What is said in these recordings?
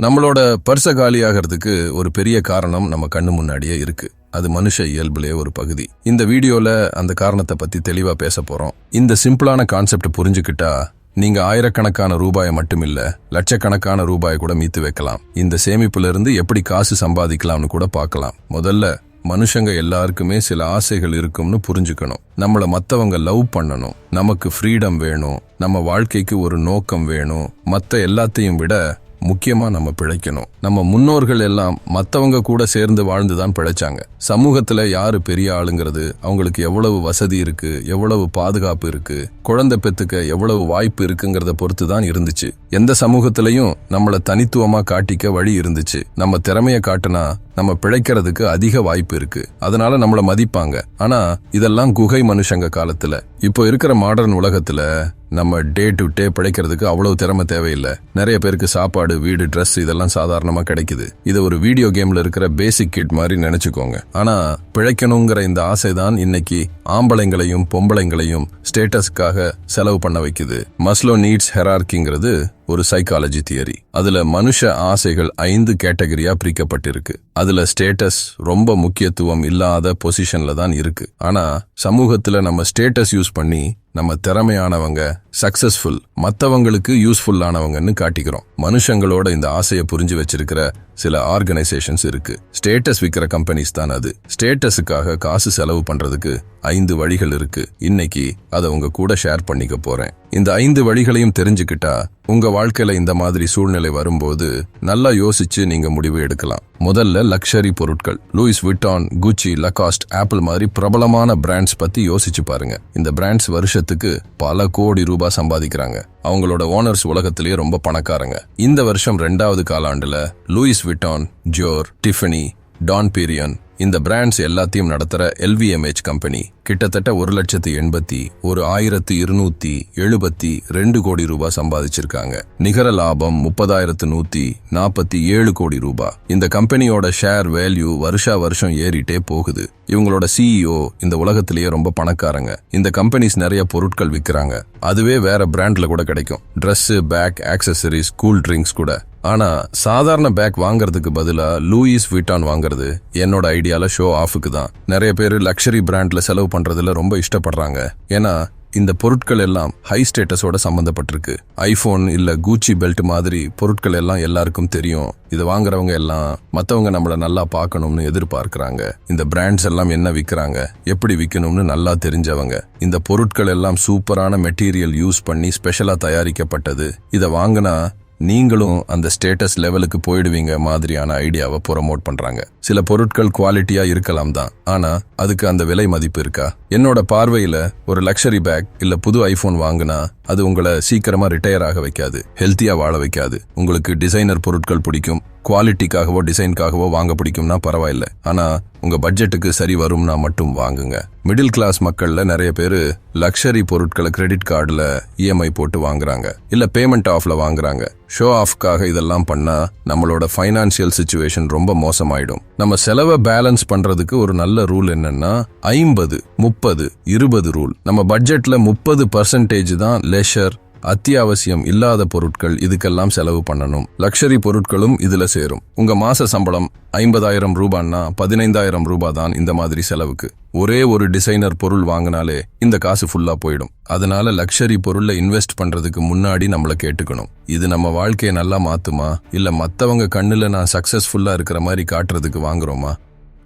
நம்மளோட பர்ச காலியாகிறதுக்கு ஒரு பெரிய காரணம் நம்ம கண்ணு முன்னாடியே இருக்கு. அது மனுஷ இயல்புலே ஒரு பகுதி. இந்த வீடியோல அந்த காரணத்தை பத்தி தெளிவா பேச போறோம். இந்த சிம்பிளான கான்செப்ட் புரிஞ்சுக்கிட்டா நீங்க ஆயிரக்கணக்கான ரூபாயை மட்டுமில்ல லட்சக்கணக்கான ரூபாயை கூட மீத்து வைக்கலாம். இந்த சேமிப்புல இருந்து எப்படி காசு சம்பாதிக்கலாம்னு கூட பார்க்கலாம். முதல்ல மனுஷங்க எல்லாருக்குமே சில ஆசைகள் இருக்கும்னு புரிஞ்சுக்கணும். நம்மள மத்தவங்க லவ் பண்ணணும். நமக்கு ஃப்ரீடம் வேணும். நம்ம வாழ்க்கைக்கு ஒரு நோக்கம் வேணும். மத்த எல்லாத்தையும் விட முக்கியமாக நம்ம பிழைக்கணும். நம்ம முன்னோர்கள் எல்லாம் மற்றவங்க கூட சேர்ந்து வாழ்ந்து தான் பிழைச்சாங்க. சமூகத்தில் யார் பெரிய ஆளுங்கிறது அவங்களுக்கு எவ்வளவு வசதி இருக்கு எவ்வளவு பாதுகாப்பு இருக்கு குழந்தை பெத்துக்க எவ்வளவு வாய்ப்பு இருக்குங்கிறத பொறுத்து தான் இருந்துச்சு. எந்த சமூகத்திலையும் நம்மளை தனித்துவமாக காட்டிக்க வழி இருந்துச்சு. நம்ம திறமையை காட்டினா நம்ம பிழைக்கிறதுக்கு அதிக வாய்ப்பு இருக்கு. அதனால நம்மளை மதிப்பாங்க. ஆனா இதெல்லாம் குகை மனுஷங்க காலத்துல. இப்போ இருக்கிற மாடர்ன் உலகத்துல நம்ம டே டு டே பிழைக்கிறதுக்கு அவ்வளவு திறமை தேவையில்லை. நிறைய பேருக்கு சாப்பாடு வீடு ட்ரெஸ் இதெல்லாம் சாதாரணமா கிடைக்குது. இது ஒரு வீடியோ கேம்ல இருக்கிற பேசிக் கிட் மாதிரி நினைச்சுக்கோங்க. ஆனா பிழைக்கணுங்கிற இந்த ஆசை தான் இன்னைக்கு ஆம்பளைங்களையும் பொம்பளைங்களையும் ஸ்டேட்டஸ்க்காக செலவு பண்ண வைக்குது. மஸ்லோ நீட்ஸ் ஹெரார்கிங்கிறது ஒரு சைக்காலஜி தியரி அதுல மனுஷ ஆசைகள் ஐந்து கேட்டகரியா பிரிக்கப்பட்டிருக்கு. அதுல ஸ்டேட்டஸ் ரொம்ப முக்கியத்துவம் இல்லாத பொசிஷன்ல தான் இருக்கு. ஆனா சமூகத்துல நம்ம ஸ்டேட்டஸ் யூஸ் பண்ணி நம்ம திறமையானவங்க சக்சஸ்ஃபுல் மத்தவங்களுக்கு யூஸ்ஃபுல்லானவங்கன்னு காட்டிக்கிறோம். மனுஷங்களோட இந்த ஆசையை புரிஞ்சு வச்சிருக்கிற சில ஆர்கனைசேஷன்ஸ் இருக்கு. ஸ்டேட்டஸ் விக்கிற கம்பெனிஸ் தான் அது. ஸ்டேட்டஸுக்காக காசு செலவு பண்றதுக்கு ஐந்து வழிகள் இருக்கு. இன்னைக்கு அதை உங்க கூட ஷேர் பண்ணிக்க போறேன். இந்த ஐந்து வழிகளையும் தெரிஞ்சுக்கிட்டா உங்க வாழ்க்கையில இந்த மாதிரி சூழ்நிலை வரும்போது நல்லா யோசிச்சு நீங்க முடிவு எடுக்கலாம். முதல்ல லக்ஷரி பொருட்கள். லூயிஸ் விட்டான் குச்சி லகாஸ்ட் ஆப்பிள் மாதிரி பிரபலமான பிராண்ட்ஸ் பத்தி யோசிச்சு பாருங்க. இந்த பிராண்ட்ஸ் வருஷத்துக்கு பல கோடி ரூபாய் சம்பாதிக்கிறாங்க. அவங்களோட ஓனர்ஸ் உலகத்திலேயே ரொம்ப பணக்காரங்க. இந்த வருஷம் ரெண்டாவது காலாண்டுல லூயிஸ் விட்டான் ஜோர் டிஃபனி டான் பீரியன் இந்த பிராண்ட்ஸ் எல்லாத்தையும் நடத்துற எல்விஎம்ஹெச் கம்பெனி கிட்டத்தட்ட ஒரு லட்சத்து எண்பத்தி ஒரு ஆயிரத்து இருநூத்தி எழுபத்தி ரெண்டு கோடி ரூபாய் சம்பாதிச்சிருக்காங்க. நிகர லாபம் முப்பதாயிரத்து நூத்தி நாற்பத்தி ஏழு கோடி ரூபாய். இந்த கம்பெனியோட ஷேர் வேல்யூ வருஷா வருஷம் ஏறிட்டே போகுது. இவங்களோட சிஇஓ இந்த உலகத்திலேயே ரொம்ப பணக்காரங்க. இந்த கம்பெனிஸ் நிறைய பொருட்கள் விற்கிறாங்க அதுவே வேற பிராண்ட்ல கூட கிடைக்கும். Dress bag accessories cool drinks கூட. ஆனா சாதாரண பேக் வாங்குறதுக்கு பதிலா லூயிஸ் விட்டான் வாங்குறது என்னோட ஐடியால ஷோ ஆஃபுக்கு தான். நிறைய பேர் லக்ஸரி பிராண்ட்ல செலவு பண்றதுல ரொம்ப இஷ்டப்படுறாங்க. ஏன்னா இந்த பொருட்கள் எல்லாம் ஹை ஸ்டேட்டஸோட சம்மந்தப்பட்டிருக்கு ஐபோன் இல்ல கூச்சி பெல்ட் மாதிரி பொருட்கள் எல்லாம் எல்லாருக்கும் தெரியும். இதை வாங்குறவங்க எல்லாம் மத்தவங்க நம்மள நல்லா பார்க்கணும்னு எதிர்பார்க்குறாங்க. இந்த பிராண்ட்ஸ் எல்லாம் என்ன விற்கிறாங்க எப்படி விற்கணும்னு நல்லா தெரிஞ்சவங்க. இந்த பொருட்கள் எல்லாம் சூப்பரான மெட்டீரியல் யூஸ் பண்ணி ஸ்பெஷலா தயாரிக்கப்பட்டது. இதை வாங்கினா நீங்களும் அந்த ஸ்டேட்டஸ் லெவலுக்கு போயிடுவீங்க மாதிரியான ஐடியாவை ப்ரொமோட் பண்றாங்க. சில பொருட்கள் குவாலிட்டியா இருக்கலாம் தான். ஆனா அதுக்கு அந்த விலை மதிப்பு இருக்கா? என்னோட பார்வையில ஒரு லக்ஷரி பேக் இல்ல புது ஐபோன் வாங்கினா அது உங்களை சீக்கிரமா ரிட்டையர் ஆக வைக்காது. ஹெல்த்தியா வாழ வைக்காது. உங்களுக்கு டிசைனர் பொருட்கள் பிடிக்கும். குவாலிட்டிக்காகவோ டிசைன்காகவோ வாங்க பிடிக்கும்னா பரவாயில்ல. ஆனா உங்க பட்ஜெட்டுக்கு சரி வரும்னா மட்டும் வாங்குங்க. மிடில் கிளாஸ் மக்கள்ல நிறைய பேர் லக்ஷரி பொருட்களை கிரெடிட் கார்டுல இஎம்ஐ போட்டு வாங்குறாங்க. இல்ல பேமெண்ட் ஆஃப்ல வாங்குறாங்க. ஷோ ஆஃப்காக இதெல்லாம் பண்ணா நம்மளோட ஃபைனான்சியல் சுச்சுவேஷன் ரொம்ப மோசமாயிடும். நம்ம செலவை பேலன்ஸ் பண்றதுக்கு ஒரு நல்ல ரூல் என்னன்னா ஐம்பது முப்பது இருபது ரூல் நம்ம பட்ஜெட்ல முப்பது பர்சன்டேஜ் தான் லெஷர் அத்தியாவசியம் இல்லாத பொருட்கள் இதுக்கெல்லாம் செலவு பண்ணணும். லக்ஷரி பொருட்களும் இதுல சேரும். உங்க மாச சம்பளம் ஐம்பதாயிரம் ரூபான்னா பதினைந்தாயிரம் ரூபாய் தான் இந்த மாதிரி செலவுக்கு. ஒரே ஒரு டிசைனர் பொருள் வாங்கினாலே இந்த காசு ஃபுல்லா போயிடும். அதனால லக்ஷரி பொருள்ல இன்வெஸ்ட் பண்றதுக்கு முன்னாடி நம்மள கேட்டுக்கணும். இது நம்ம வாழ்க்கையை நல்லா மாத்துமா? இல்ல மத்தவங்க கண்ணுல நான் சக்சஸ்ஃபுல்லா இருக்கிற மாதிரி காட்டுறதுக்கு வாங்குறோமா?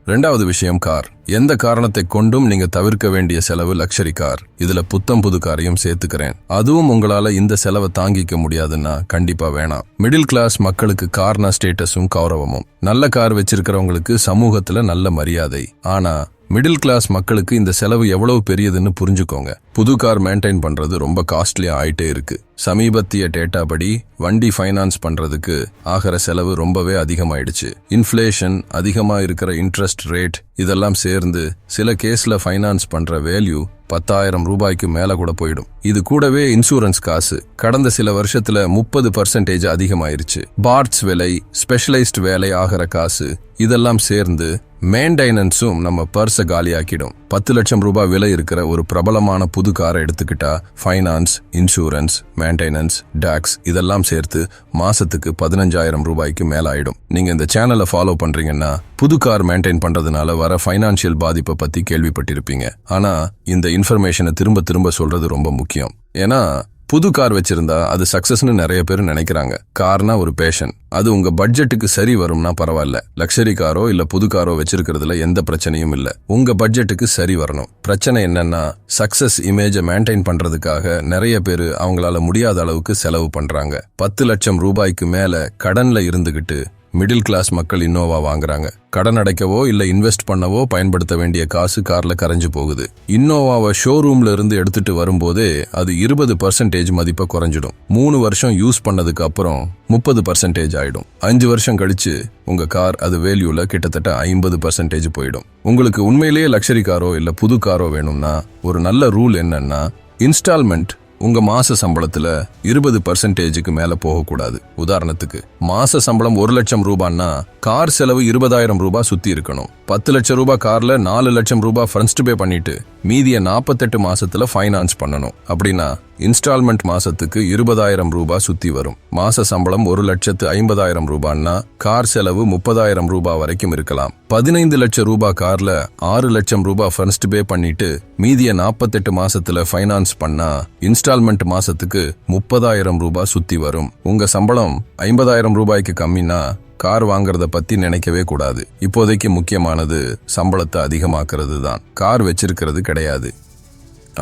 ரெண்டாவது விஷயம் கார். எந்த காரணத்தை கொண்டும் நீங்க தவிர்க்க வேண்டிய செலவு லக்ஷரி கார் இதுல புத்தம் புது காரையும் சேர்த்துக்கிறேன். அதுவும் உங்களால இந்த செலவை தாங்கிக்க முடியாதுன்னா கண்டிப்பா வேணாம். மிடில் கிளாஸ் மக்களுக்கு கார்னா ஸ்டேட்டஸும் கௌரவமும். நல்ல கார் வச்சிருக்கிறவங்களுக்கு சமூகத்துல நல்ல மரியாதை. ஆனா மிடில் கிளாஸ் மக்களுக்கு இந்த செலவு எவ்வளவு பெரியதுன்னு புரிஞ்சுக்கோங்க. புது கார் மெயின்டைன் பண்ணுறது ரொம்ப காஸ்ட்லியாக ஆயிட்டே இருக்கு. சமீபத்திய டேட்டா படி வண்டி ஃபைனான்ஸ் பண்ணுறதுக்கு ஆகிற செலவு ரொம்பவே அதிகமாயிடுச்சு. இன்ஃப்ளேஷன் அதிகமாக இருக்கிற இன்ட்ரெஸ்ட் ரேட் இதெல்லாம் சேர்ந்து சில கேஸில் ஃபைனான்ஸ் பண்ணுற வேல்யூ பத்தாயிரம் ரூபாய்க்கு மேலே கூட போயிடும். இது கூடவே இன்சூரன்ஸ் காசு கடந்த சில வருஷத்துல முப்பது பர்சன்டேஜ் அதிகமாயிருச்சு. பார்ட்ஸ் விலை ஸ்பெஷலைஸ்ட் வேலை ஆகிற காசு இதெல்லாம் சேர்ந்து மெயின்டைனன்ஸும் நம்ம பர்ஸை காலியாக்கிடும். பத்து லட்சம் ரூபாய் விலை இருக்கிற ஒரு பிரபலமான புது காரை எடுத்துக்கிட்டா ஃபைனான்ஸ் இன்சூரன்ஸ் மெயின்டெனன்ஸ் டாக்ஸ் இதெல்லாம் சேர்த்து மாசத்துக்கு பதினஞ்சாயிரம் ரூபாய்க்கு மேல ஆயிடும் நீங்க இந்த சேனலை ஃபாலோ பண்றீங்கன்னா புது கார் மெயின்டைன் பண்றதுனால வர ஃபைனான்சியல் பாதிப்பை பத்தி கேள்விப்பட்டிருப்பீங்க. ஆனா இந்த இன்ஃபர்மேஷனை திரும்ப திரும்ப சொல்றது ரொம்ப முக்கியம். ஏன்னா புது கார் வச்சிருந்தா அது சக்சஸ்னு நிறைய பேர் நினைக்கிறாங்க. கார்னா ஒரு பேஷன் அது உங்க பட்ஜெட்டுக்கு சரி வரும்னா பரவாயில்ல. லக்ஸரி காரோ இல்ல புது காரோ வச்சிருக்கிறதுல எந்த பிரச்சனையும் இல்ல. உங்க பட்ஜெட்டுக்கு சரி வரணும். பிரச்சனை என்னன்னா சக்சஸ் இமேஜை மெயின்டைன் பண்றதுக்காக நிறைய பேர் அவங்களால முடியாத அளவுக்கு செலவு பண்றாங்க. பத்து லட்சம் ரூபாய்க்கு மேல கடன்ல இருந்துகிட்டு மிடில் கிளாஸ் மக்கள் இன்னோவா வாங்குறாங்க. கடன் அடைக்கவோ இல்லை இன்வெஸ்ட் பண்ணவோ பயன்படுத்த வேண்டிய காசு கார்ல கரைஞ்சு போகுது. இன்னோவாவை ஷோரூம்ல இருந்து எடுத்துட்டு வரும்போதே அது இருபது பர்சன்டேஜ் மதிப்பை குறைஞ்சிடும். மூணு வருஷம் யூஸ் பண்ணதுக்கு அப்புறம் முப்பது பர்சன்டேஜ் ஆயிடும். அஞ்சு வருஷம் கழிச்சு உங்க கார் அது வேல்யூல கிட்டத்தட்ட ஐம்பது பர்சன்டேஜ் போயிடும். உங்களுக்கு உண்மையிலேயே லக்ஸரி காரோ இல்லை புது காரோ வேணும்னா ஒரு நல்ல ரூல் என்னன்னா இன்ஸ்டால்மெண்ட் உங்க மாச சம்பளத்துல இருபது பர்சன்டேஜுக்கு மேல போகக்கூடாது. உதாரணத்துக்கு மாச சம்பளம் ஒரு லட்சம் ரூபான்னா கார் செலவு இருபதாயிரம் ரூபாய் சுத்தி இருக்கணும். பத்து லட்சம் ரூபாய் காரில் நாலு லட்சம் ரூபாய் ஃபர்ஸ்ட் பே பண்ணிட்டு மீதிய நாற்பத்தெட்டு மாசத்துல ஃபைனான்ஸ் பண்ணணும். அப்படின்னா இன்ஸ்டால்மெண்ட் மாசத்துக்கு இருபதாயிரம் ரூபாய் சுத்தி வரும். மாச சம்பளம் ஒரு லட்சத்து ஐம்பதாயிரம் ரூபான்னா கார் செலவு முப்பதாயிரம் ரூபாய் வரைக்கும் இருக்கலாம். பதினைந்து லட்சம் ரூபாய் கார்ல ஆறு லட்சம் ரூபாய் ஃபர்ஸ்ட் பே பண்ணிட்டு மீதிய நாற்பத்தெட்டு மாசத்துல ஃபைனான்ஸ் பண்ணா இன்ஸ்டால்மெண்ட் மாசத்துக்கு முப்பதாயிரம் ரூபாய் சுத்தி வரும். உங்க சம்பளம் ஐம்பதாயிரம் ரூபாய்க்கு கம்மினா கார் வாங்குறத பத்தி நினைக்கவே கூடாது. இப்போதைக்கு முக்கியமானது சம்பளத்தை அதிகமாக்குறது தான் கார் வச்சிருக்கிறது கிடையாது.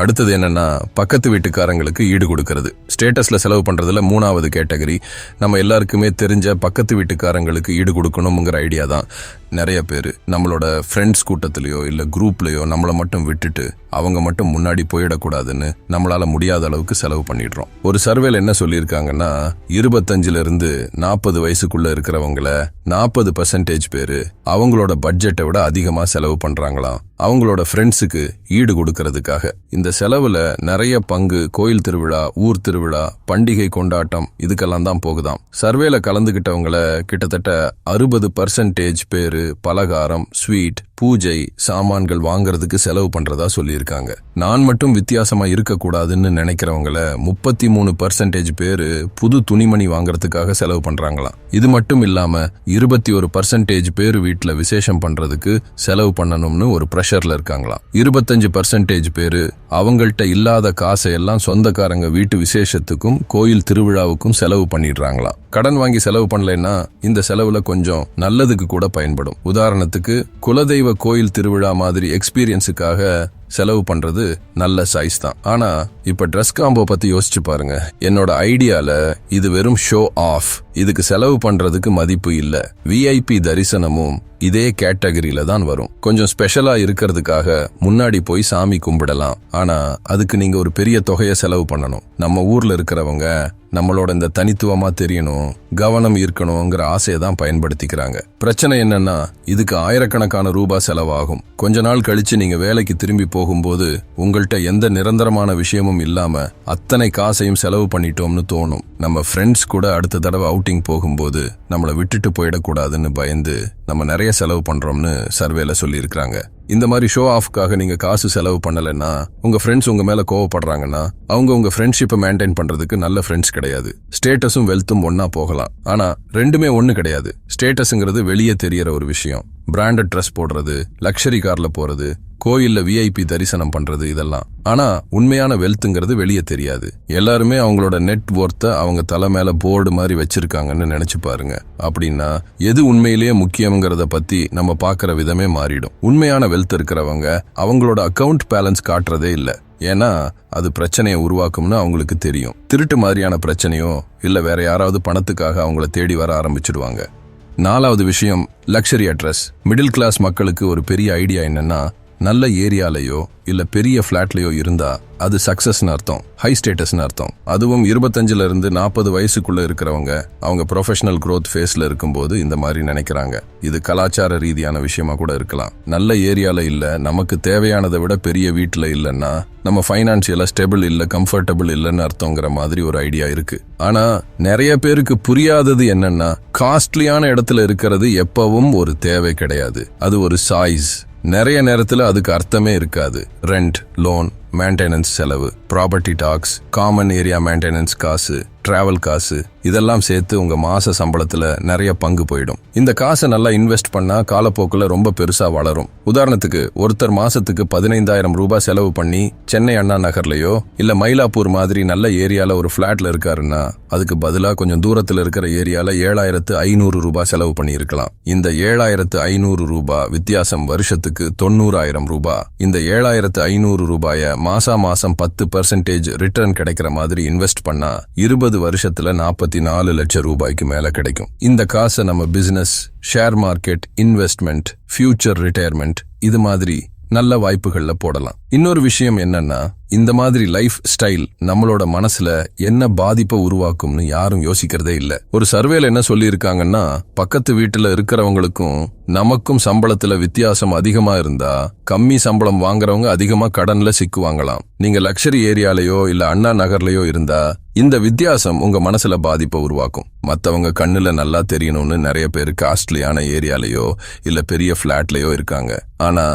அடுத்தது என்னென்னா பக்கத்து வீட்டுக்காரங்களுக்கு ஈடு கொடுக்கறது. ஸ்டேட்டஸில் செலவு பண்ணுறதுல மூணாவது கேட்டகரி. நம்ம எல்லாருக்குமே தெரிஞ்ச பக்கத்து வீட்டுக்காரங்களுக்கு ஈடு கொடுக்கணுங்கிற ஐடியா தான். நிறைய பேர் நம்மளோட ஃப்ரெண்ட்ஸ் கூட்டத்திலயோ இல்லை குரூப்லேயோ நம்மளை மட்டும் விட்டுட்டு அவங்க மட்டும் முன்னாடி போயிடக்கூடாதுன்னு நம்மளால் முடியாத அளவுக்கு செலவு பண்ணிடுறோம். ஒரு சர்வேல என்ன சொல்லியிருக்காங்கன்னா இருபத்தஞ்சிலிருந்து நாற்பது வயசுக்குள்ளே இருக்கிறவங்கள நாற்பது பர்சன்டேஜ் பேர் அவங்களோட பட்ஜெட்டை விட அதிகமாக செலவு பண்ணுறாங்களாம் அவங்களோட ஃப்ரெண்ட்ஸுக்கு ஈடு கொடுக்கறதுக்காக. இந்த செலவில் நிறைய பங்கு கோயில் திருவிழா ஊர் திருவிழா பண்டிகை கொண்டாட்டம் இதுக்கெல்லாம் தான் போகுதாம். சர்வேல கலந்துகிட்டவங்கள கிட்டத்தட்ட அறுபது பர்சன்டேஜ் பேர் பலகாரம் ஸ்வீட் பூஜை சாமான்கள் வாங்குறதுக்கு செலவு பண்றதா சொல்லியிருக்காங்க. நான் மட்டும் வித்தியாசமா இருக்கக்கூடாதுன்னு நினைக்கிறவங்கள முப்பத்தி மூணு பர்சன்டேஜ் பேரு புது துணிமணி வாங்குறதுக்காக செலவு பண்றாங்களாம். இது மட்டும் இல்லாம இருபத்தி ஒரு பர்சன்டேஜ் பேர் வீட்டுல விசேஷம் பண்றதுக்கு செலவு பண்ணணும்னு ஒரு ப்ரெஷர்ல இருக்காங்களாம். இருபத்தஞ்சு பர்சன்டேஜ் பேரு அவங்கள்ட்ட இல்லாத காசை எல்லாம் சொந்தக்காரங்க வீட்டு விசேஷத்துக்கும் கோயில் திருவிழாவுக்கும் செலவு பண்ணிடுறாங்களாம். கடன் வாங்கி செலவு பண்ணலைன்னா இந்த செலவுல கொஞ்சம் நல்லதுக்கு கூட பயன்படும். உதாரணத்துக்கு குலதெய்வ கோயில் திருவிழா மாதிரி எக்ஸ்பீரியன்ஸுக்காக செலவு பண்றது நல்ல சைஸ் தான். ஆனா இப்ப ட்ரெஸ் காம்போ பத்தி யோசிச்சு பாருங்க. என்னோட ஐடியால இது வெறும் ஷோ ஆஃப் இதுக்கு செலவு பண்றதுக்கு மதிப்பு இல்ல. விஐபி தரிசனமும் இதே கேட்டகரியில தான் வரும். கொஞ்சம் ஸ்பெஷலா இருக்கிறதுக்காக முன்னாடி போய் சாமி கும்பிடலாம். ஆனா அதுக்கு நீங்க ஒரு பெரிய தொகையை செலவு பண்ணணும். நம்ம ஊர்ல இருக்கிறவங்க நம்மளோட இந்த தனித்துவமா தெரியணும் கவனம் ஈர்க்கணுங்கிற ஆசையை தான் பயன்படுத்திக்கிறாங்க. பிரச்சனை என்னன்னா இதுக்கு ஆயிரக்கணக்கான ரூபாய் செலவாகும். கொஞ்ச நாள் கழிச்சு நீங்க வேலைக்கு திரும்பி போ போகும்போது உங்கள்கிட்ட எந்த நிரந்தரமான விஷயமும் இல்லாம அத்தனை காசையும் செலவு பண்ணிட்டோம்னு தோணும். நம்ம ஃப்ரெண்ட்ஸ் கூட அடுத்த தடவை அவுட்டிங் போகும்போது நம்மளை விட்டுட்டு போயிடக்கூடாதுன்னு பயந்து நம்ம நிறைய செலவு பண்றோம்னு சர்வேல சொல்லியிருக்கிறாங்க. இந்த மாதிரி ஷோ ஆஃப்காக நீங்க காசு செலவு பண்ணலைன்னா உங்க ஃப்ரெண்ட்ஸ் உங்க மேல கோவப்படுறாங்கன்னா அவங்க உங்க ஃப்ரெண்ட்ஷிப்பை மெயின்டைன் பண்றதுக்கு நல்ல ஃப்ரெண்ட்ஸ் கிடையாது. ஸ்டேட்டஸும் வெல்த்தும் ஒன்னா போகலாம். ஆனா ரெண்டுமே ஒன்னு கிடையாது. ஸ்டேட்டஸ்ங்கிறது வெளியே தெரியற ஒரு விஷயம். பிராண்டட் ட்ரெஸ் போடுறது லக்ஷரி கார்ல போறது கோயில்ல விஐபி தரிசனம் பண்றது இதெல்லாம். ஆனா உண்மையான வெல்த்துங்கிறது வெளியே தெரியாது. எல்லாருமே அவங்களோட நெட் ஒர்த்தை அவங்க தலை மேல போர்டு மாதிரி வச்சிருக்காங்கன்னு நினைச்சு பாருங்க. அப்படின்னா எது உண்மையிலேயே முக்கியங்கிறத பத்தி நம்ம பார்க்குற விதமே மாறிடும். உண்மையான வெல்த் இருக்கிறவங்க அவங்களோட அக்கவுண்ட் பேலன்ஸ் காட்டுறதே இல்லை. ஏன்னா அது பிரச்சனையை உருவாக்கும்னு அவங்களுக்கு தெரியும். திருட்டு மாதிரியான பிரச்சனையோ இல்லை வேற யாராவது பணத்துக்காக அவங்கள தேடி வர ஆரம்பிச்சிடுவாங்க நாலாவது விஷயம் லக்ஸரி அட்ரஸ் மிடில் கிளாஸ் மக்களுக்கு ஒரு பெரிய ஐடியா என்னன்னா நல்ல ஏரியாலையோ இல்ல பெரிய ஃபிளாட்லயோ இருந்தா அது சக்சஸ்னு அர்த்தம். ஹை ஸ்டேட்டஸ்னு அர்த்தம். அதுவும் இருபத்தஞ்சுல இருந்து நாற்பது வயசுக்குள்ள இருக்கிறவங்க அவங்க ப்ரொஃபஷனல் க்ரோத் ஃபேஸ்ல இருக்கும்போது இந்த மாதிரி நினைக்கிறாங்க. இது கலாச்சார ரீதியான விஷயமா கூட இருக்கலாம். நல்ல ஏரியால இல்ல நமக்கு தேவையானதை விட பெரிய வீட்டுல இல்லைன்னா நம்ம ஃபைனான்சியலா ஸ்டெபிள் இல்ல கம்ஃபர்டபுள் இல்லைன்னு அர்த்தங்கிற மாதிரி ஒரு ஐடியா இருக்கு. ஆனா நிறைய பேருக்கு புரியாதது என்னன்னா காஸ்ட்லியான இடத்துல இருக்கிறது எப்பவும் ஒரு தேவை கிடையாது. அது ஒரு சாய்ஸ் நிறைய நேரத்துல அதுக்கு அர்த்தமே இருக்காது. ரெண்ட் லோன் மெயின்டெனன்ஸ் செலவு property tax common area maintenance காசு டிராவல் காசு இதெல்லாம் சேர்த்து உங்க மாச சம்பளத்துல நிறைய பங்கு போயிடும். இந்த காசை நல்லா இன்வெஸ்ட் பண்ணா காலப்போக்கில் ரொம்ப பெருசா வளரும். உதாரணத்துக்கு ஒருத்தர் மாசத்துக்கு பதினைந்தாயிரம் ரூபாய் செலவு பண்ணி சென்னை அண்ணா நகர்லயோ இல்ல மயிலாப்பூர் மாதிரி நல்ல ஏரியால ஒரு பிளாட்ல இருக்காருன்னா அதுக்கு பதிலாக கொஞ்சம் தூரத்தில் இருக்கிற ஏரியால ஏழாயிரத்து ஐநூறு ரூபாய் செலவு பண்ணியிருக்கலாம். இந்த ஏழாயிரத்து ஐநூறு ரூபாய் வித்தியாசம் வருஷத்துக்கு தொண்ணூறாயிரம் ரூபாய். இந்த ஏழாயிரத்து ஐநூறு ரூபாய மாசா மாசம் பத்து பர்சன்டேஜ் ரிட்டர்ன் கிடைக்கிற மாதிரி இன்வெஸ்ட் பண்ணா இருபது வருஷத்துல நாற்பத்தி நாலு லட்சம் ரூபாய்க்கு மேல கிடைக்கும். இந்த காசை நம்ம business share market investment future retirement இது மாதிரி நல்ல வாய்ப்புகளில் போடலாம். இன்னொரு விஷயம் என்னன்னா இந்த மாதிரி லைஃப் ஸ்டைல் நம்மளோட மனசுல என்ன பாதிப்பை உருவாக்கும்னு யாரும் யோசிக்கிறதே இல்லை. ஒரு சர்வேல என்ன சொல்லியிருக்காங்கன்னா பக்கத்து வீட்டுல இருக்கிறவங்களுக்கும் நமக்கும் சம்பளத்துல வித்தியாசம் அதிகமா இருந்தா கம்மி சம்பளம் வாங்குறவங்க அதிகமா கடன்ல சிக்குவாங்களாம். நீங்க லக்ஷரி ஏரியாலயோ இல்ல அண்ணா நகர்லயோ இருந்தா இந்த வித்தியாசம் உங்க மனசுல பாதிப்பை உருவாக்கும். மத்தவங்க கண்ணுல நல்லா தெரியணும்னு நிறைய பேர் காஸ்ட்லியான ஏரியாலயோ இல்ல பெரிய பிளாட்லயோ இருக்காங்க. ஆனா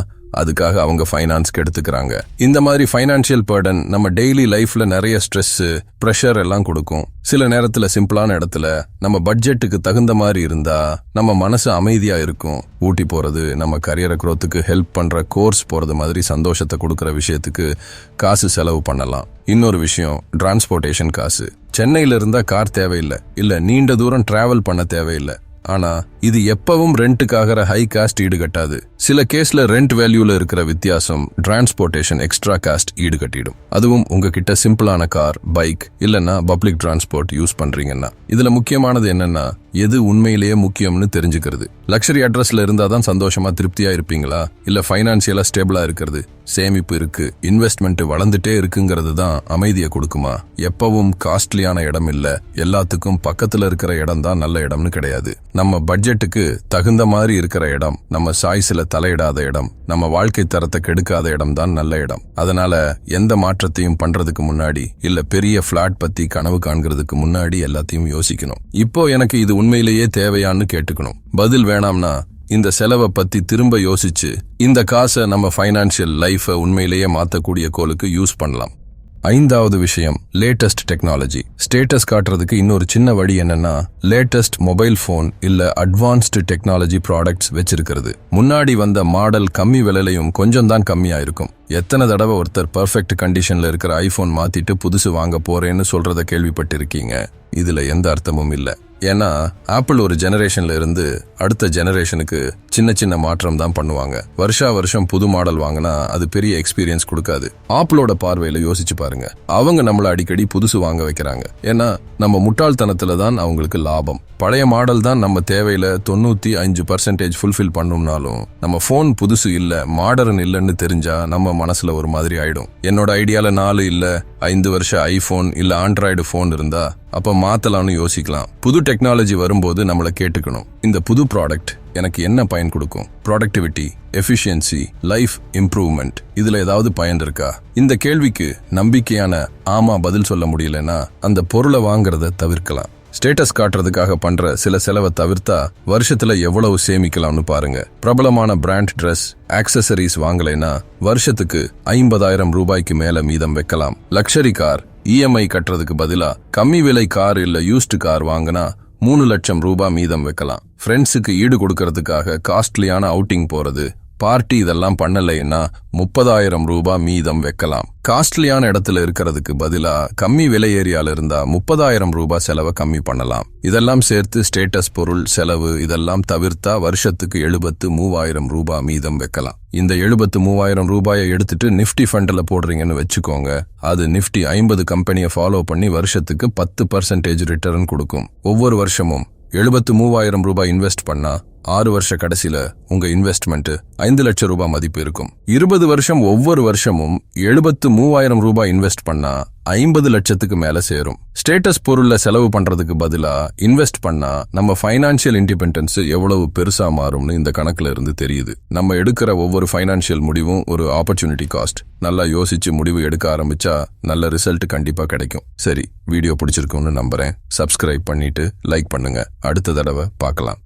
அதுக்காக அவங்க ஃபைனான்ஸ்க்கு எடுத்துக்கிறாங்க. இந்த மாதிரி ஃபைனான்சியல் பர்டன் நம்ம டெய்லி லைஃப்ல நிறைய ஸ்ட்ரெஸ்ஸு ப்ரெஷர் எல்லாம் கொடுக்கும். சில நேரத்தில் சிம்பிளான இடத்துல நம்ம பட்ஜெட்டுக்கு தகுந்த மாதிரி இருந்தா நம்ம மனசு அமைதியாக இருக்கும். ஊட்டி போகிறது நம்ம கரியர் குரோத்துக்கு ஹெல்ப் பண்ணுற கோர்ஸ் போகிறது மாதிரி சந்தோஷத்தை கொடுக்குற விஷயத்துக்கு காசு செலவு பண்ணலாம். இன்னொரு விஷயம் டிரான்ஸ்போர்ட்டேஷன் காசு. சென்னையில் இருந்தால் கார் தேவையில்லை. இல்லை நீண்ட தூரம் டிராவல் பண்ண தேவையில்லை. ஆனா இது எப்பவும் ரெண்ட்டுக்காகிற ஹை காஸ்ட் ஈடுகட்டாது. சில கேஸ்ல ரெண்ட் வேல்யூல இருக்கிற வித்தியாசம் டிரான்ஸ்போர்ட்டேஷன் எக்ஸ்ட்ரா காஸ்ட் ஈடுகட்டிடும். அதுவும் உங்ககிட்ட சிம்பிளான கார் பைக் இல்லைன்னா பப்ளிக் டிரான்ஸ்போர்ட் யூஸ் பண்றீங்கன்னா. இதுல முக்கியமானது என்னன்னா எது உண்மையிலேயே முக்கியம்னு தெரிஞ்சுக்கிறது. லக்ஸரி அட்ரஸ்ல இருந்தா தான் சந்தோஷமா திருப்தியா இருப்பீங்களா? இல்ல ஃபைனான்சியலா ஸ்டேபிளா இருக்கிறது? சேமிப்பு இருக்கு இன்வெஸ்ட்மெண்ட் வளர்ந்துட்டே இருக்குங்கிறது தான் அமைதியை கொடுக்குமா? எப்பவும் காஸ்ட்லியான இடம் இல்ல எல்லாத்துக்கும் பக்கத்துல இருக்கிற இடம் தான் நல்ல இடம்னு கிடையாது. நம்ம பட்ஜெட்டுக்கு தகுந்த மாதிரி இருக்கிற இடம் நம்ம சாய்ஸ்ல தலையிடாத இடம் நம்ம வாழ்க்கை தரத்தை கெடுக்காத இடம் தான் நல்ல இடம். அதனால எந்த மாற்றத்தையும் பண்றதுக்கு முன்னாடி இல்ல பெரிய பிளாட் பத்தி கனவு காண்கிறதுக்கு முன்னாடி எல்லாத்தையும் யோசிக்கணும். இப்போ எனக்கு இது உண்மையிலேயே தேவையான்னு கேட்டுக்கணும். பதில் வேணாம்னா இந்த செலவை பத்தி திரும்ப யோசிச்சு இந்த காசை நம்ம ஃபைனான்சியல் லைஃபை உண்மையிலேயே மாற்றக்கூடிய கோலுக்கு யூஸ் பண்ணலாம். ஐந்தாவது விஷயம் லேட்டஸ்ட் டெக்னாலஜி ஸ்டேட்டஸ் காட்டுறதுக்கு இன்னொரு சின்ன வழி என்னன்னா லேட்டஸ்ட் மொபைல் ஃபோன் இல்ல அட்வான்ஸ்டு டெக்னாலஜி ப்ராடக்ட்ஸ் வச்சிருக்கிறது. முன்னாடி வந்த மாடல் கம்மி விலையிலையும் கொஞ்சம் தான் கம்மியா இருக்கும். எத்தனை தடவை ஒருத்தர் பர்ஃபெக்ட் கண்டிஷன்ல இருக்கிற ஐபோன் மாத்திட்டு புதுசு வாங்க போறேன்னு சொல்றத கேள்விப்பட்டிருக்கீங்க. இதுல எந்த அர்த்தமும் இல்லை. ஏன்னா ஆப்பிள் ஒரு ஜெனரேஷன்ல இருந்து அடுத்த ஜெனரேஷனுக்கு சின்ன சின்ன மாற்றம் தான் பண்ணுவாங்க. வருஷா வருஷம் புது மாடல் வாங்கினா அது பெரிய எக்ஸ்பீரியன்ஸ் கொடுக்காது. ஆப்பிளோட பார்வையில யோசிச்சு பாருங்க. அவங்க நம்மள அடிக்கடி புதுசு வாங்க வைக்கிறாங்க. ஏன்னா நம்ம முட்டாள்தனத்தில் தான் அவங்களுக்கு லாபம். பழைய மாடல் தான் நம்ம தேவையில் தொண்ணூற்றி அஞ்சு பர்சன்டேஜ் ஃபுல்ஃபில் பண்ணும்னாலும் நம்ம ஃபோன் புதுசு இல்லை மாடர்ன் இல்லைன்னு தெரிஞ்சால் நம்ம மனசில் ஒரு மாதிரி ஆயிடும். என்னோட ஐடியாவில் நாலு இல்லை ஐந்து வருஷம் ஐஃபோன் இல்லை ஆண்ட்ராய்டு ஃபோன் இருந்தால் அப்போ மாற்றலாம்னு யோசிக்கலாம். புது டெக்னாலஜி வரும்போது நம்மளை கேட்டுக்கணும். இந்த புது ப்ராடக்ட் எனக்கு என்ன பயன் கொடுக்கும்? ப்ராடக்டிவிட்டி எஃபிஷியன்சி லைஃப் இம்ப்ரூவ்மெண்ட் இதுல ஏதாவது பயன் இருக்கா? இந்த கேள்விக்கு நம்பிக்கையான ஆமா பதில் சொல்ல முடியலன்னா அந்த பொருளை வாங்குறத தவிர்க்கலாம். ஸ்டேட்டஸ் காட்டுறதுக்காக பண்ற சில செலவை தவிர்த்தா வருஷத்துல எவ்வளவு சேமிக்கலாம்னு பாருங்க. பிரபலமான பிராண்ட் ட்ரெஸ் ஆக்சசரிஸ் வாங்கலைன்னா வருஷத்துக்கு ஐம்பதாயிரம் ரூபாய்க்கு மேல மீதம் வைக்கலாம். லக்ஷரி கார் இஎம்ஐ கட்டுறதுக்கு பதிலா கம்மி விலை கார் இல்ல யூஸ்டு கார் வாங்கினா மூணு லட்சம் ரூபாய் மீதம் வைக்கலாம். ஃப்ரெண்ட்ஸுக்கு ஈடு கொடுக்கறதுக்காக காஸ்ட்லியான அவுட்டிங் போறது பார்ட்டி இதெல்லாம் பண்ணலைன்னா முப்பதாயிரம் ரூபாய் மீதம் வைக்கலாம். காஸ்ட்லியான இடத்துல இருக்கிறதுக்கு பதிலா கம்மி விலை ஏரியால இருந்தா முப்பதாயிரம் ரூபாய் செலவை கம்மி பண்ணலாம். இதெல்லாம் சேர்த்து ஸ்டேட்டஸ் பொருள் செலவு இதெல்லாம் தவிர்த்தா வருஷத்துக்கு எழுபத்து மூவாயிரம் ரூபாய் மீதம் வைக்கலாம். இந்த எழுபத்து மூவாயிரம் ரூபாயை எடுத்துட்டு நிஃப்டி ஃபண்டில் போடுறீங்கன்னு வச்சுக்கோங்க. அது நிஃப்டி ஐம்பது கம்பெனியை ஃபாலோ பண்ணி வருஷத்துக்கு பத்து பர்சன்டேஜ் ரிட்டர்ன் கொடுக்கும். ஒவ்வொரு வருஷமும் எழுபத்து மூவாயிரம் ரூபாய் இன்வெஸ்ட் பண்ணா ஆறு வருஷ கடைசியில உங்க இன்வெஸ்ட்மெண்ட் ஐந்து லட்சம் ரூபாய் மதிப்பு இருக்கும். இருபது வருஷம் ஒவ்வொரு வருஷமும் எழுபத்து மூவாயிரம் ரூபாய் இன்வெஸ்ட் பண்ணா ஐம்பது லட்சத்துக்கு மேல சேரும். ஸ்டேட்டஸ் பொருள்ல செலவு பண்றதுக்கு பதிலா இன்வெஸ்ட் பண்ணா நம்ம ஃபைனான்ஷியல் இண்டிபெண்டன்ஸ் எவ்வளவு பெருசா மாறும்னு இந்த கணக்குல இருந்து தெரியுது. நம்ம எடுக்கிற ஒவ்வொரு ஃபைனான்ஷியல் முடிவும் ஒரு ஆப்பர்ச்சுனிட்டி காஸ்ட் நல்லா யோசிச்சு முடிவு எடுக்க ஆரம்பிச்சா நல்ல ரிசல்ட் கண்டிப்பா கிடைக்கும். சரி வீடியோ பிடிச்சிருக்கும்னு நம்புறேன். சப்ஸ்கிரைப் பண்ணிட்டு லைக் பண்ணுங்க. அடுத்த தடவை பார்க்கலாம்.